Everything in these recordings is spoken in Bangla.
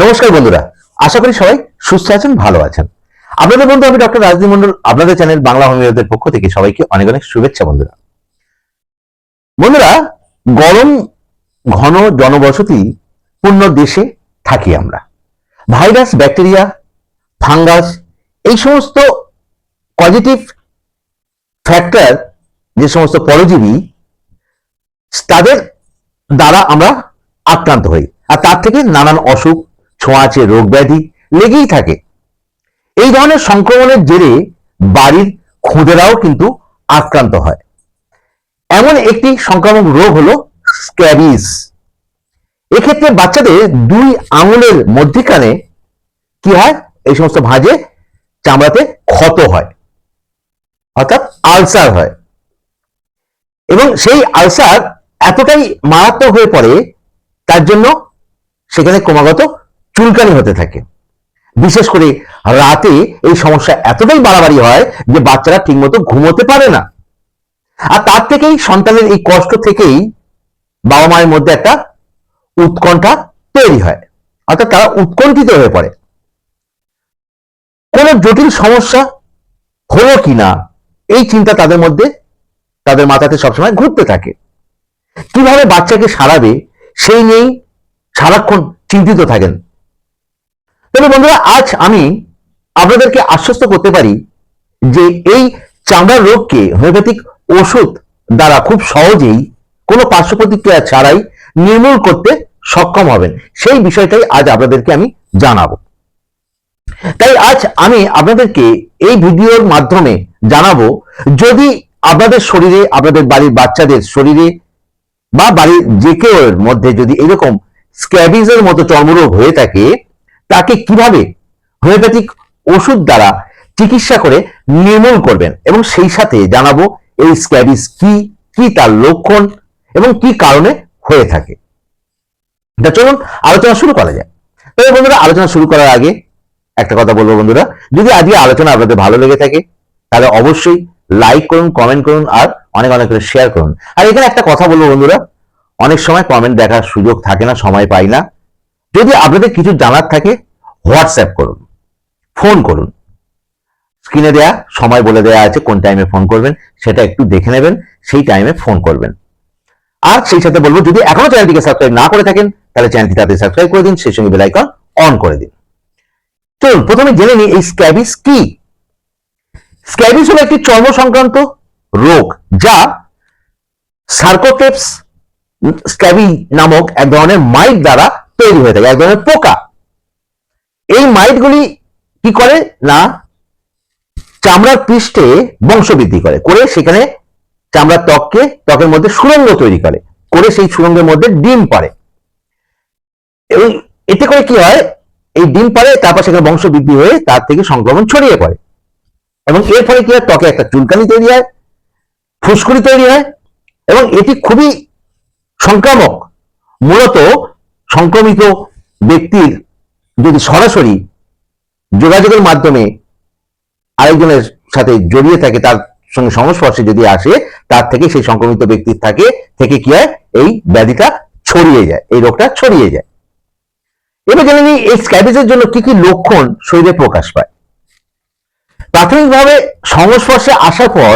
নমস্কার বন্ধুরা, আশা করি সবাই সুস্থ আছেন, ভালো আছেন। আপনাদের বন্ধু আমি ডক্টর রাজদীপ মন্ডল আপনাদের চ্যানেল বাংলা হোমিওদের পক্ষ থেকে সবাইকে অনেক অনেক শুভেচ্ছা বন্ধুরা। বন্ধুরা, গরম, ঘন জনবসতি পূর্ণ দেশে থাকি আমরা। ভাইরাস, ব্যাকটেরিয়া, ফাঙ্গাস, এই সমস্ত পজিটিভ ফ্যাক্টর, যে সমস্ত পরজীবী, তাদের দ্বারা আমরা আক্রান্ত হই। আর তার থেকে নানান অসুখ ছোঁয়াচে রোগ ব্যাধি লেগেই থাকে। এই ধরনের সংক্রমণের জেরে বাড়ির খুদেরাও কিন্তু আক্রান্ত হয়। এমন একটি সংক্রামক রোগ হলো স্ক্যাবিস এক্ষেত্রে বাচ্চাদের দুই আঙুলের মধ্যিখানে কি হয়? এই সমস্ত ভাঁজে চামড়াতে ক্ষত হয়, অর্থাৎ আলসার হয়। এবং সেই আলসার এতটাই মারাত্মক হয়ে পড়ে, তার জন্য সেখানে ক্রমাগত চুলকানি হতে থাকে। বিশেষ করে রাতে এই সমস্যা এতটাই বাড়াবাড়ি হয় যে বাচ্চারা ঠিকমতো ঘুমোতে পারে না। আর তার থেকেই সন্তানের এই কষ্ট থেকেই বাবা মায়ের মধ্যে একটা উৎকণ্ঠা তৈরি হয়। অর্থাৎ তারা উৎকণ্ঠিত হয়ে পড়ে। কোন জটিল সমস্যা হলো কিনা এই চিন্তা তাদের মধ্যে, তাদের মাথাতে সবসময় ঘুরতে থাকে। কীভাবে বাচ্চাকে সারাবে, সেই নিয়েই সারাক্ষণ চিন্তিত থাকেন তবে বন্ধুরা, আজ আমি আপনাদেরকে আশ্বস্ত করতে পারি যে এই চামড়ার রোগকে হোমিওপ্যাথিক ওষুধ দ্বারা খুব সহজেই কোনো পার্শ্ব প্রতিক্রিয়া ছাড়াই নির্মূল করতে সক্ষম হবেন। সেই বিষয়টাই আজ আপনাদেরকে আমি জানাব। তাই আজ আমি আপনাদেরকে এই ভিডিওর মাধ্যমে জানাব, যদি আপনাদের শরীরে, আপনাদের বাড়ির বাচ্চাদের শরীরে বা বাড়ির যে কেউ মধ্যে যদি এরকম স্ক্যাবিজের মতো চর্মরোগ হয়ে থাকে তাকে কীভাবে হোমিওপ্যাথিক ওষুধ দ্বারা চিকিৎসা করে নির্মূল করবেন? এবং সেই সাথে জানাব এই স্ক্যাবিজ কি কি তার লক্ষণ এবং কি কারণে হয়ে থাকে। চলুন, আলোচনা শুরু করা যায় তবে বন্ধুরা, আলোচনা শুরু করার আগে একটা কথা বলব বন্ধুরা, যদি আজকে আলোচনা আপনাদের ভালো লেগে থাকে, তাহলে অবশ্যই লাইক করুন কমেন্ট করুন, আর অনেক অনেক করে শেয়ার করুন। আর এখানে একটা কথা বলব বন্ধুরা, অনেক সময় কমেন্ট দেখার সুযোগ থাকে না, সময় পাই না। যদি আপনাদের কিছু জানার থাকে হোয়াটসঅ্যাপ করুন ফোন করুন। স্ক্রিনে দেয়া, সময় বলে দেয়া আছে, কোন টাইমে ফোন করবেন, সেটা একটু দেখে নেবেন, সেই টাইমে ফোন করবেন। আর সেই সাথে বলব, যদি এখনও চ্যানেলটিকে সাবস্ক্রাইব না করে থাকেন, তাহলে চ্যানেলটি তাতে সাবস্ক্রাইব করে দিন, সেই সঙ্গে বেল আইকন অন করে দিন। চলুন, প্রথমে জেনে নিই এই স্ক্যাবিস কি? স্ক্যাবিস হলো একটি চর্ম সংক্রান্ত রোগ, যা সার্কোটেপস স্ক্যাবি নামক এক ধরনের মাইট দ্বারা তৈরি হয়ে থাকে এক ধরনের পোকা। এই মাইটগুলি কি করে? না, চামড়ার পৃষ্ঠে বংশবৃদ্ধি করে। করে সেখানে চামড়ার ত্বককে, ত্বকের মধ্যে সুরঙ্গ তৈরি করে। করে সেই সুরঙ্গের মধ্যে ডিম পারে এবং এতে করে কি হয়? এই ডিম পারে তারপর সেখানে বংশ বৃদ্ধি হয়ে তার থেকে সংক্রমণ ছড়িয়ে পড়ে। এবং এর ফলে কি হয়? ত্বকে একটা চুলকানি তৈরি হয়, ফুসকুড়ি তৈরি হয়, এবং এটি খুবই সংক্রামক। মূলত সংক্রমিত ব্যক্তির যদি সরাসরি যোগাযোগের মাধ্যমে আরেকজনের সাথে জড়িয়ে থাকে, তার সঙ্গে সংস্পর্শে যদি আসে, তার থেকে সেই সংক্রমিত ব্যক্তির থাকে, থেকে কি হয়? এই ব্যাধিটা ছড়িয়ে যায়, এই রোগটা ছড়িয়ে যায়। এবার জেনে নিই, এই স্ক্যাবিজের জন্য কি কি লক্ষণ শরীরে প্রকাশ পায়। প্রাথমিকভাবে সংস্পর্শে আসার পর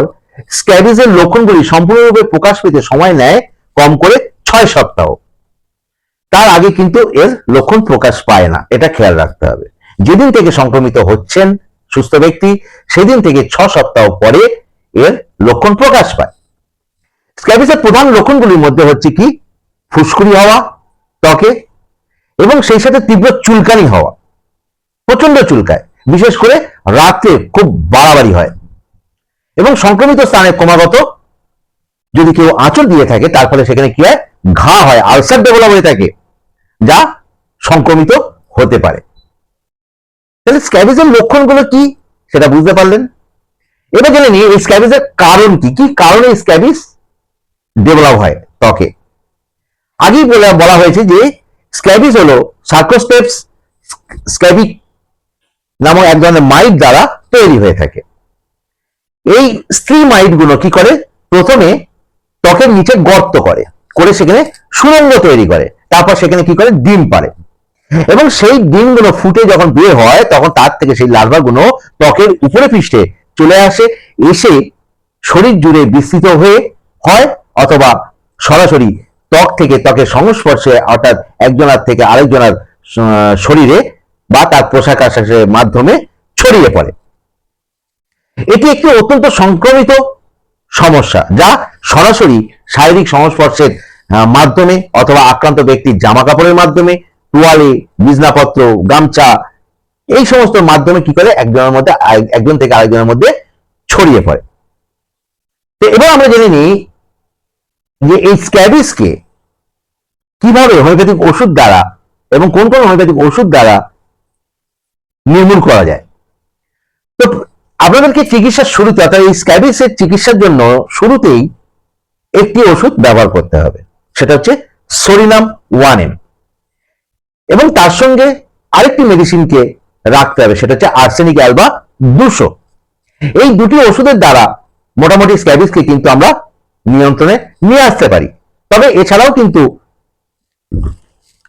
স্ক্যাবিজের লক্ষণগুলি সম্পূর্ণরূপে প্রকাশ পেতে সময় নেয় কম করে ছয় সপ্তাহ। তার আগে কিন্তু এর লক্ষণ প্রকাশ পায় না। এটা খেয়াল রাখতে হবে। যেদিন থেকে সংক্রমিত হচ্ছেন সুস্থ ব্যক্তি, সেদিন থেকে ছ সপ্তাহ পরে এর লক্ষণ প্রকাশ পায়। স্ক্যাবিসের প্রধান লক্ষণগুলির মধ্যে হচ্ছে কি? ফুসকুড়ি হওয়া, ত্বকে, এবং সেই সাথে তীব্র চুলকানি হওয়া। প্রচণ্ড চুলকায়। বিশেষ করে রাতে খুব বাড়াবাড়ি হয়। এবং সংক্রমিত স্থানে ক্রমাগত যদি কেউ আঁচল দিয়ে থাকে, তার ফলে সেখানে কি হয়? ঘা হয়, আলসার ডেভেলপ হয়ে থাকে। যা সংক্রমিত হতে পারে। তাহলে স্ক্যাবিজের লক্ষণগুলো কি? সেটা বুঝতে পারলেন? এবার জেনে নিই এই স্ক্যাবিজের কারণ কি? কি কারণে স্ক্যাবিজ ডেভেলপ হয়? ত্বকে। আগেই বলা বলা হয়েছে যে স্ক্যাবিজ হলো সার্কোস্টেপস স্ক্যাবিক নামক এক ধরনের মাইট দ্বারা তৈরি হয়ে থাকে। এই স্ত্রী মাইটগুলো কি করে? প্রথমে ত্বকের নিচে গর্ত করে। করে সেখানে সুরঙ্গ তৈরি করে। তারপর সেখানে কি করে? ডিম পারে এবং সেই ডিমগুলো ফুটে যখন বের হয়, তখন তার থেকে সেই লার্ভাগুলো ত্বকের উপরে পৃষ্ঠে চলে আসে, এসে শরীর জুড়ে বিস্তৃত হয়ে হয় অথবা সরাসরি ত্বক থেকে, ত্বকের সংস্পর্শে, অর্থাৎ একজনের থেকে আরেকজনের শরীরে বা তার পোশাক আশাকের মাধ্যমে ছড়িয়ে পড়ে। এটি একটি অত্যন্ত সংক্রমিত সমস্যা, যা সরাসরি শারীরিক সংস্পর্শের মাধ্যমে অথবা আক্রান্ত ব্যক্তির জামা কাপড়ের মাধ্যমে, তোয়ালে বিজনাপত্র গামছা, এই সমস্ত মাধ্যমে কি করে? একজনের মধ্যে একজন থেকে আরেকজনের মধ্যে ছড়িয়ে পড়ে। তো এবার আমরা জেনে নিই যে এই স্ক্যাবিসকে কীভাবে হোমিওপ্যাথিক ওষুধ দ্বারা এবং কোন কোন হোমিওপ্যাথিক ওষুধ দ্বারা নির্মূল করা যায়? তো আপনাদেরকে চিকিৎসার শুরুতে, অর্থাৎ এই স্ক্যাবিসের চিকিৎসার জন্য শুরুতেই একটি ওষুধ ব্যবহার করতে হবে। সেটা হচ্ছে সরিনাম ওয়ান এম। এবং তার সঙ্গে আরেকটি মেডিসিনকে রাখতে হবে, সেটা হচ্ছে আর্সেনিক অ্যালবা দুশো। এই দুটি ওষুধের দ্বারা মোটামুটি স্ক্যাবিসকে কিন্তু আমরা নিয়ন্ত্রণে নিয়ে আসতে পারি। তবে এছাড়াও কিন্তু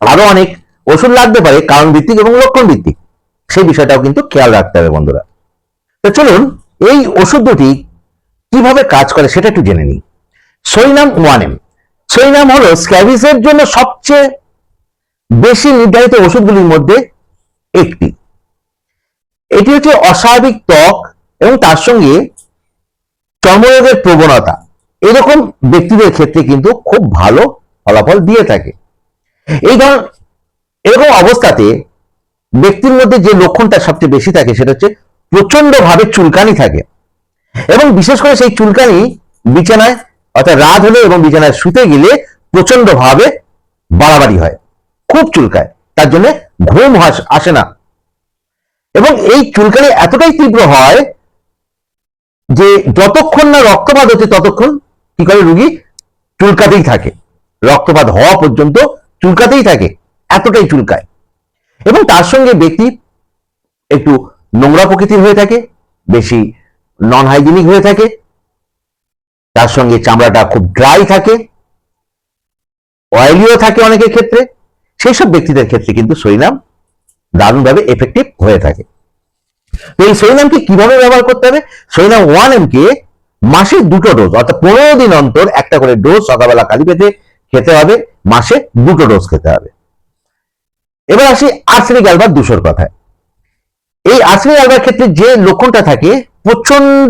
আরও অনেক ওষুধ লাগতে পারে কারণ ভিত্তিক এবং লক্ষণ ভিত্তিক সেই বিষয়টাও কিন্তু খেয়াল রাখতে হবে বন্ধুরা। তো চলুন, এই ওষুধ দুটি কীভাবে কাজ করে সেটা একটু জেনে নিই। সৈনাম ওয়ান এম সৈনাম হলো স্ক্যাবিসের জন্য সবচেয়ে বেশি নির্ধারিত ওষুধগুলির মধ্যে একটি। এটি হচ্ছে অস্বাভাবিক ত্বক এবং তার সঙ্গে চর্মরোগের প্রবণতা। এরকম ব্যক্তিদের ক্ষেত্রে কিন্তু খুব ভালো ফলাফল দিয়ে থাকে। এই ধরন এরকম অবস্থাতে ব্যক্তির মধ্যে যে লক্ষণটা সবচেয়ে বেশি থাকে সেটা হচ্ছে প্রচণ্ড ভাবে চুলকানি থাকে। এবং বিশেষ করে সেই চুলকানি বিছানায় অর্থাৎ রাত হলে এবং বিছানায় শুতে গেলে প্রচণ্ড ভাবে বাড়াবাড়ি হয়, খুব চুলকায়, তার জন্য ঘুম আসে না। এবং এই চুলকানি এতটাই তীব্র হয় যে যতক্ষণ না রক্তপাত হচ্ছে ততক্ষণ কি করে রুগী চুলকাতেই থাকে। রক্তপাত হওয়া পর্যন্ত চুলকাতেই থাকে, এতটাই চুলকায়। এবং তার সঙ্গে ব্যক্তি একটু নোংরা প্রকৃতির হয়ে থাকে, বেশি নন হাইজিনিক হয়ে থাকে তার সঙ্গে চামড়াটা খুব ড্রাই থাকে অয়েলিও থাকে অনেকের ক্ষেত্রে। সেই সব ব্যক্তিদের ক্ষেত্রে কিন্তু সৈনাম দারুণভাবে এফেক্টিভ হয়ে থাকে। এই সৈনামকে কীভাবে ব্যবহার করতে হবে? সৈনাম ওয়ান এম কে মাসে দুটো ডোজ অর্থাৎ পনেরো দিন অন্তর একটা করে ডোজ সকালবেলা খালি পেতে খেতে হবে, মাসে দুটো ডোজ খেতে হবে। এবার আসি আর্সেনিক অ্যালবার দুশোর কথায়। এই আর্সেনিক অ্যালবার ক্ষেত্রে যে লক্ষণটা থাকে প্রচণ্ড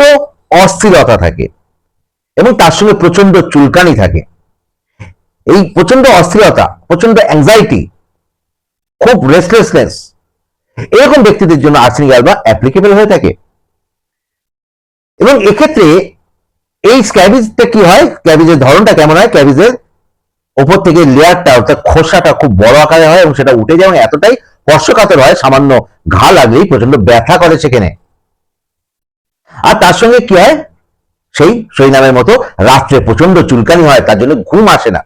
অস্থিরতা থাকে। এবং তার সঙ্গে প্রচণ্ড চুলকানি থাকে। এই প্রচণ্ড অস্থিরতা প্রচণ্ড অ্যাংজাইটি খুব রেস্টলেসনেস এরকম ব্যক্তিদের জন্য আর্সেনিক অ্যালবা অ্যাপ্লিকেবল হয়ে থাকে। এবং এক্ষেত্রে এই স্ক্যাবিজটা কি হয়? স্ক্যাবিজের ধরনটা কেমন হয়? স্ক্যাবিজের ওপর থেকে লেয়ারটা, অর্থাৎ খোসাটা খুব বড় আকারে হয় এবং সেটা উঠে যায় এবং এতটাই স্পর্শকাতর হয়, সামান্য ঘা লাগলেই প্রচণ্ড ব্যথা করে সেখানে। আর তার সঙ্গে কি হয়? সেই সেই নামের মতো রাত্রে প্রচণ্ড চুলকানি হয়, তার জন্য ঘুম আসে না।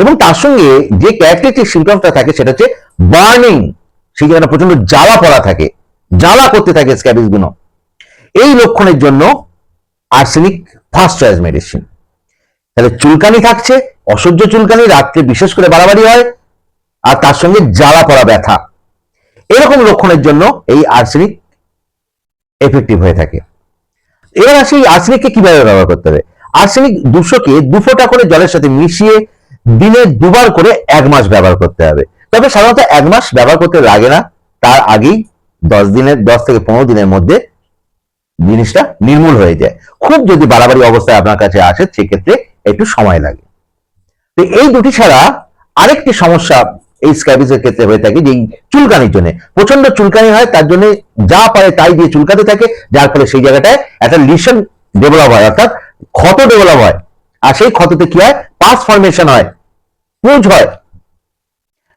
এবং তার সঙ্গে যে ক্যারেক্টারিস্টিক সিমটমসটা থাকে, সেটা হচ্ছে বার্নিং সেই জায়গাটা প্রচণ্ড জ্বালা পড়া থাকে, জ্বালা করতে থাকে স্ক্যাবিজগুলো। এই লক্ষণের জন্য আর্সেনিক ফার্স্ট চয়েস মেডিসিন তাহলে চুলকানি থাকছে, অসহ্য চুলকানি, রাত্রে বিশেষ করে বাড়াবাড়ি হয়, আর তার সঙ্গে জ্বালা পড়া ব্যথা। এরকম লক্ষণের জন্য এই আর্সেনিক এফেক্টিভ হয়ে থাকে। এবার আসি আর্সেনিককে কীভাবে ব্যবহার করতে হবে? আর্সেনিক দুশোকে দু ফোঁটা করে জলের সাথে মিশিয়ে দিনে দুবার করে এক মাস ব্যবহার করতে হবে। তবে সাধারণত এক মাস ব্যবহার করতে লাগে না। তার আগেই দশ দিনের, দশ থেকে পনেরো দিনের মধ্যে জিনিসটা নির্মূল হয়ে যায়। খুব যদি বাড়াবাড়ি অবস্থায় আপনার কাছে আসে, সেক্ষেত্রে একটু সময় লাগে। তো এই দুটি ছাড়া আরেকটি সমস্যা এই স্ক্যাবিজের ক্ষেত্রে হয়ে থাকে যে চুলকানির জন্য। প্রচণ্ড চুলকানি হয়, তার জন্য যা পারে তাই দিয়ে চুলকাতে থাকে, যার ফলে সেই জায়গাটায় একটা লিশন ডেভেলপ হয়, অর্থাৎ ক্ষত ডেভেলপ হয়। আর সেই ক্ষততে কি হয়? পাস ফর্মেশন হয়, পুঁজ হয়।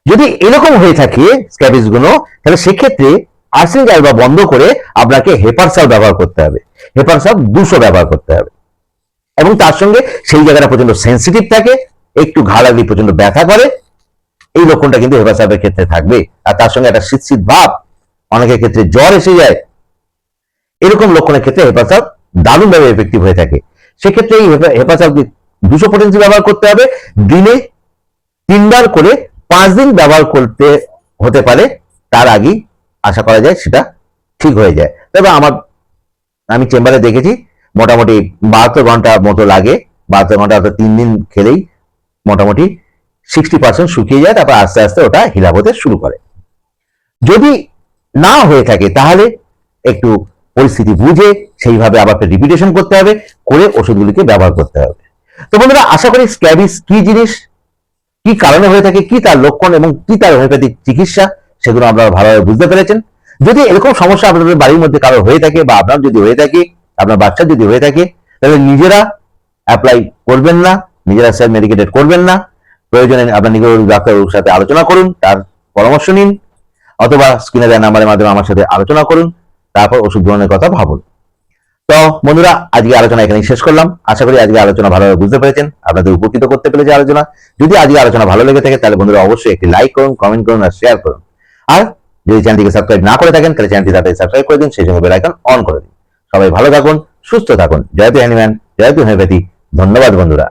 যদি এরকম হয়ে থাকে স্ক্যাবিজগুলো, তাহলে সেক্ষেত্রে আর্সেনিক অ্যালবা বন্ধ করে আপনাকে হেপারসাল ব্যবহার করতে হবে। হেপারসাল দুশো ব্যবহার করতে হবে। এবং তার সঙ্গে সেই জায়গাটা প্রচণ্ড সেন্সিটিভ থাকে, একটু ঘা লাগলে প্রচণ্ড ব্যথা করে এই লক্ষণটা কিন্তু হেপাসাপের ক্ষেত্রে থাকবে। আর তার সঙ্গে একটা শীত শীত ভাব অনেকের ক্ষেত্রে জ্বর এসে যায়। এরকম লক্ষণের ক্ষেত্রে হেপাসাপ দারুণভাবে এফেক্টিভ হয়ে থাকে। সেক্ষেত্রে এই হেপাসাপ দুশো পটেন্সি ব্যবহার করতে হবে। দিনে তিনবার করে পাঁচ দিন ব্যবহার করতে হতে পারে। তার আগেই আশা করা যায় সেটা ঠিক হয়ে যায়। তবে আমার, আমি চেম্বারে দেখেছি, মোটামুটি বাহাত্তর ঘণ্টা মতো লাগে। বাহাত্তর ঘণ্টা তিন দিন খেলেই মোটামুটি সিক্সটি পার্সেন্ট শুকিয়ে যায়, তারপর আস্তে আস্তে ওটা হিলাপ হতে শুরু করে। যদি না হয়ে থাকে, তাহলে একটু পরিস্থিতি বুঝে সেইভাবে আবার রিপিটেশন করতে হবে, করে ওষুধগুলিকে ব্যবহার করতে হবে। তো বন্ধুরা, আশা করি স্ক্যাবিস কি জিনিস, কি কারণে হয়ে থাকে, কি তার লক্ষণ এবং কি তার হোমিওপ্যাথিক চিকিৎসা, সেগুলো আপনারা ভালোভাবে বুঝতে পেরেছেন। যদি এরকম সমস্যা আপনাদের বাড়ির মধ্যে কারও হয়ে থাকে বা আপনার যদি হয়ে থাকে, আপনার বাচ্চার যদি হয়ে থাকে, তাহলে নিজেরা অ্যাপ্লাই করবেন না, নিজেরা সেলফ মেডিকেটেড করবেন না। প্রয়োজনে আপনার নিকট ডাক্তারের সাথে আলোচনা করুন তার পরামর্শ নিন অথবা স্ক্রিনে দেওয়া নাম্বারের মাধ্যমে আমার সাথে আলোচনা করুন তারপর ওষুধ গ্রহণের কথা ভাবুন তো বন্ধুরা আজকে আলোচনা এখানেই শেষ করলাম আশা করি আজকে আলোচনা ভালোভাবে বুঝতে পেরেছেন আপনাদের উপকৃত করতে পেরেছে আলোচনা যদি আজকে আলোচনা ভালো লেগে থাকে তাহলে বন্ধুরা অবশ্যই একটি লাইক করুন কমেন্ট করুন আর শেয়ার করুন আর যদি চ্যানেলটিকে সাবস্ক্রাইব না করে থাকেন তাহলে চ্যানেলটি তাড়াতাড়ি সাবস্ক্রাইব করে দিন সেই সঙ্গে বেল আইকন অন করে দিন সবাই ভালো থাকুন সুস্থ থাকুন জয়তু হ্যানিম্যান জয়তু হোমিওপ্যাথি ধন্যবাদ বন্ধুরা